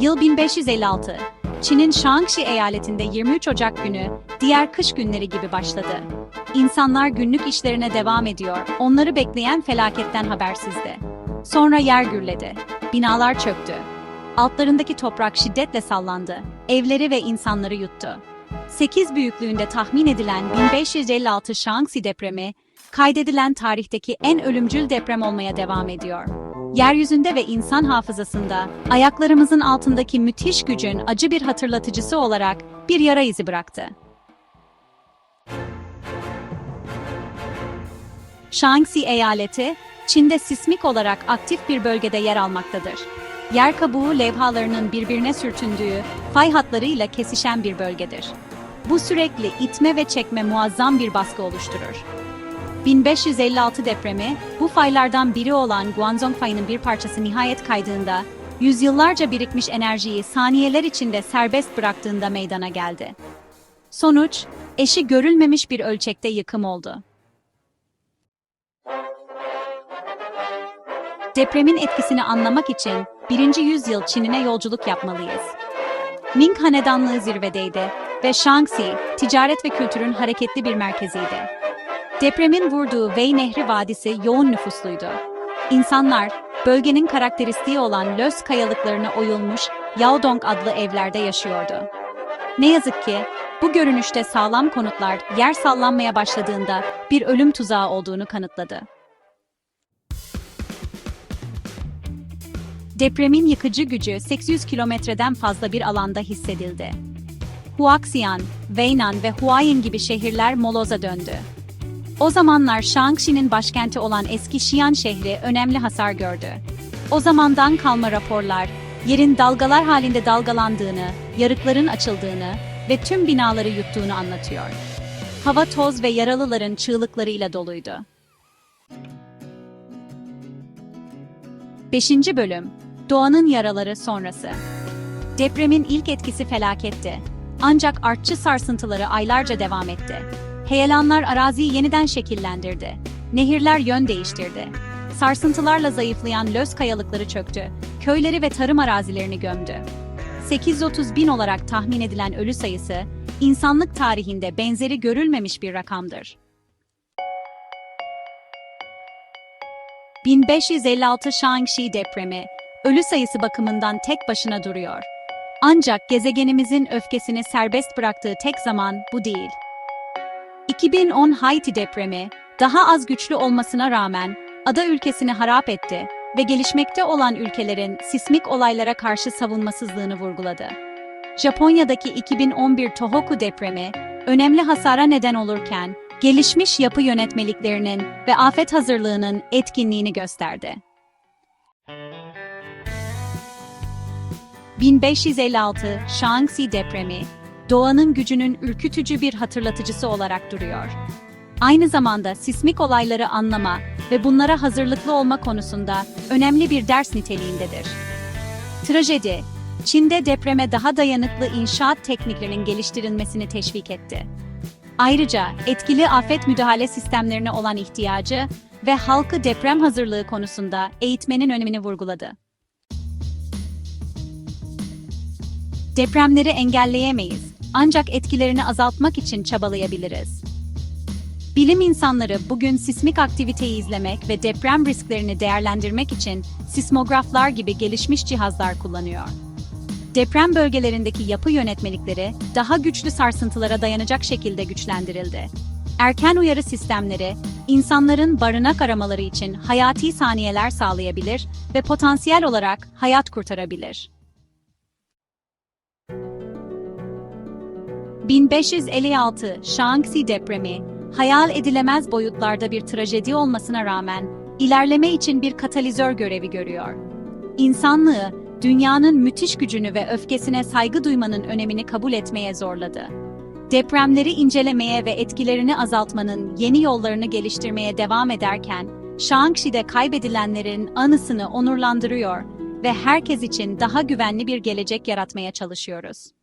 Yıl 1556. Çin'in Shaanxi eyaletinde 23 Ocak günü, diğer kış günleri gibi başladı. İnsanlar günlük işlerine devam ediyor, onları bekleyen felaketten habersizdi. Sonra yer gürledi, binalar çöktü. Altlarındaki toprak şiddetle sallandı, evleri ve insanları yuttu. 8 büyüklüğünde tahmin edilen 1556 Shaanxi depremi, kaydedilen tarihteki en ölümcül deprem olmaya devam ediyor. Yeryüzünde ve insan hafızasında ayaklarımızın altındaki müthiş gücün acı bir hatırlatıcısı olarak bir yara izi bıraktı. Shaanxi eyaleti, Çin'de sismik olarak aktif bir bölgede yer almaktadır. Yer kabuğu levhalarının birbirine sürtündüğü, fay hatlarıyla kesişen bir bölgedir. Bu sürekli itme ve çekme muazzam bir baskı oluşturur. 1556 depremi, bu faylardan biri olan Guangzhou fayının bir parçası nihayet kaydığında, yüzyıllarca birikmiş enerjiyi saniyeler içinde serbest bıraktığında meydana geldi. Sonuç, eşi görülmemiş bir ölçekte yıkım oldu. Depremin etkisini anlamak için 1. yüzyıl Çin'ine yolculuk yapmalıyız. Ming Hanedanlığı zirvedeydi ve Shaanxi, ticaret ve kültürün hareketli bir merkeziydi. Depremin vurduğu Wei Nehri Vadisi yoğun nüfusluydu. İnsanlar, bölgenin karakteristiği olan löz kayalıklarına oyulmuş Yaodong adlı evlerde yaşıyordu. Ne yazık ki, bu görünüşte sağlam konutlar yer sallanmaya başladığında bir ölüm tuzağı olduğunu kanıtladı. Depremin yıkıcı gücü 800 kilometreden fazla bir alanda hissedildi. Huaxian, Weinan ve Huayin gibi şehirler moloza döndü. O zamanlar Shaanxi'nin başkenti olan eski Xi'an şehri önemli hasar gördü. O zamandan kalma raporlar, yerin dalgalar halinde dalgalandığını, yarıkların açıldığını ve tüm binaları yuttuğunu anlatıyor. Hava toz ve yaralıların çığlıklarıyla doluydu. 5. Bölüm Doğanın Yaraları Sonrası Depremin ilk etkisi felaketti. Ancak artçı sarsıntıları aylarca devam etti. Heyelanlar araziyi yeniden şekillendirdi. Nehirler yön değiştirdi. Sarsıntılarla zayıflayan löz kayalıkları çöktü. Köyleri ve tarım arazilerini gömdü. 830 bin olarak tahmin edilen ölü sayısı, insanlık tarihinde benzeri görülmemiş bir rakamdır. 1556 Shaanxi depremi, ölü sayısı bakımından tek başına duruyor. Ancak gezegenimizin öfkesini serbest bıraktığı tek zaman bu değil. 2010 Haiti depremi, daha az güçlü olmasına rağmen ada ülkesini harap etti ve gelişmekte olan ülkelerin sismik olaylara karşı savunmasızlığını vurguladı. Japonya'daki 2011 Tohoku depremi, önemli hasara neden olurken, gelişmiş yapı yönetmeliklerinin ve afet hazırlığının etkinliğini gösterdi. 1556 Shaanxi depremi, doğanın gücünün ürkütücü bir hatırlatıcısı olarak duruyor. Aynı zamanda sismik olayları anlama ve bunlara hazırlıklı olma konusunda önemli bir ders niteliğindedir. Trajedi, Çin'de depreme daha dayanıklı inşaat tekniklerinin geliştirilmesini teşvik etti. Ayrıca etkili afet müdahale sistemlerine olan ihtiyacı ve halkı deprem hazırlığı konusunda eğitmenin önemini vurguladı. Depremleri engelleyemeyiz, ancak etkilerini azaltmak için çabalayabiliriz. Bilim insanları bugün sismik aktiviteyi izlemek ve deprem risklerini değerlendirmek için sismograflar gibi gelişmiş cihazlar kullanıyor. Deprem bölgelerindeki yapı yönetmelikleri daha güçlü sarsıntılara dayanacak şekilde güçlendirildi. Erken uyarı sistemleri, insanların barınak aramaları için hayati saniyeler sağlayabilir ve potansiyel olarak hayat kurtarabilir. 1556 Shaanxi depremi, hayal edilemez boyutlarda bir trajedi olmasına rağmen ilerleme için bir katalizör görevi görüyor. İnsanlığı, dünyanın müthiş gücünü ve öfkesine saygı duymanın önemini kabul etmeye zorladı. Depremleri incelemeye ve etkilerini azaltmanın yeni yollarını geliştirmeye devam ederken, Shaanxi'de kaybedilenlerin anısını onurlandırıyor ve herkes için daha güvenli bir gelecek yaratmaya çalışıyoruz.